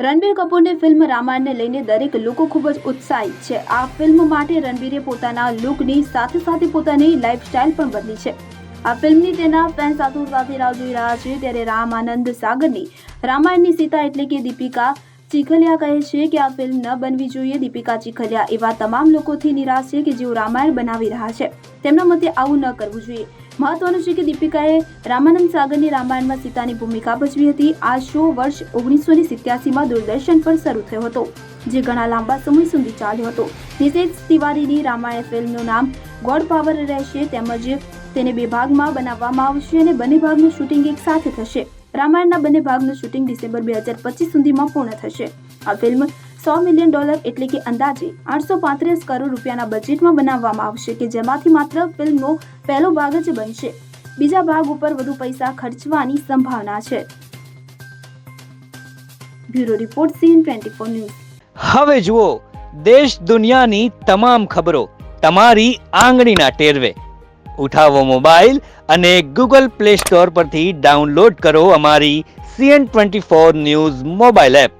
રણબીર કપૂરની ફિલ્મ રામાયણને લઈને દરેક લોકો ખૂબ જ ઉત્સાહિત છે. આ ફિલ્મ માટે રણબીરે પોતાના લુકની સાથે સાથે પોતાની લાઇફસ્ટાઇલ પણ બદલી છે. આ ફિલ્મની તેના ફેન્સ આતુરતાથી રાહ જોઈ રહ્યા છે ત્યારે રામ આનંદ સાગરની રામાયણની સીતા એટલે કે દીપિકા ચીખલિયા કહે છે કે આ ફિલ્મ ન બનવી જોઈએ, દીપિકા ચીખલિયા એવા તમામ લોકોથી નિરાશ છે કે જેઓ રામાયણ બનાવી રહ્યા છે. તેમના મતે આવું ન કરવું જોઈએ. મહત્વનું છે કે દીપિકાએ રામાનંદ સાગરની રામાયણમાં સીતાની ભૂમિકા ભજવી હતી. આ શો વર્ષ ઓગણીસો ને સિત્યાસીમાં દૂરદર્શન પર શરૂ થયો હતો, જે ઘણા લાંબા સમય સુધી ચાલ્યો હતો. નિશેષ તિવારીની રામાયણ ફિલ્મનું નામ ગોડ પાવર રહેશે તેમજ તેને બે ભાગમાં બનાવવામાં આવશે અને બંને ભાગનું શૂટિંગ એક સાથે થશે. રામાયણના બંને ભાગનું શૂટિંગ ડિસેમ્બર બે હજાર પચીસ સુધીમાં પૂર્ણ થશે. આ ફિલ્મ સો મિલિયન ડોલર એટલે કે અંદાજે આઠસો પાંત્રીસ કરોડ રૂપિયાના બજેટમાં બનાવવામાં આવશે કે જેમાંથી માત્ર ફિલ્મનો પહેલો ભાગ જ બનશે. બીજા ભાગ ઉપર વધુ પૈસા ખર્ચવાની સંભાવના છે. Bureau report CN twenty four news. હવે જુઓ, દેશ દુનિયાની તમામ ખબરો તમારી આંગળીના ટેરવે. ઉઠાવો મોબાઈલ અને ગૂગલ પ્લે સ્ટોર પરથી ડાઉનલોડ કરો અમારી CN twenty four news mobile app.